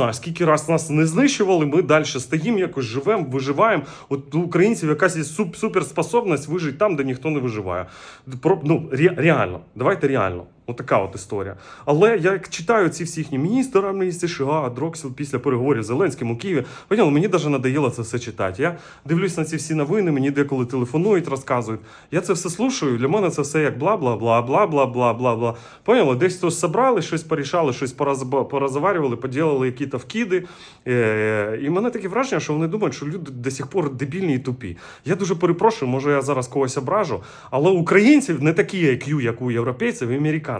знаю, скільки раз нас не знищували, ми далі стоїмо, якось живемо, виживаємо. От у українців якась є суп- суперспособність вижити там, де ніхто не виживає. Про, ну, ре, реально, давайте реально. Ну, Отака от історія. Але я як читаю ці всі їхні міністра, міністр США, Дроксіл після переговорів з Зеленським у Києві. Поняли, мені навіть надоїло це все читати. Я дивлюсь на ці всі новини, мені деколи телефонують, розказують. Я це все слушаю. Для мене це все як бла, бла, бла, бла, бла, бла, бла, бла. Поняли, десь то собрали, щось порішали, щось порозварювали, поділили якісь вкиди. Е, і мене таке враження, що вони думають, що люди до сих пор дебільні і тупі. Я дуже перепрошую, може я зараз когось ображу, але українців не такі IQ, як у європейців і американців.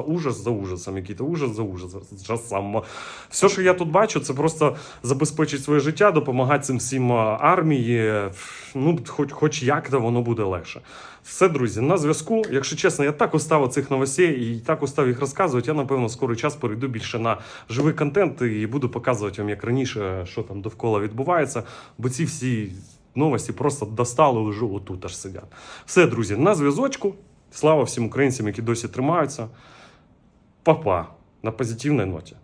ужас за ужасом, який-то ужас за ужасом. Все, що я тут бачу, це просто забезпечить своє життя, допомагати цим всім армії. Ну, хоч, хоч як-то воно буде легше. Все, друзі, на зв'язку. Якщо чесно, я так устав цих новостей і так устав їх розказувати. Я напевно скоро час перейду більше на живий контент і буду показувати вам, як раніше, що там довкола відбувається. Бо ці всі новості просто достали вже отут аж сидять. Все, друзі, на зв'язочку. Слава всім українцям, які досі тримаються. Папа На позитивной ноте.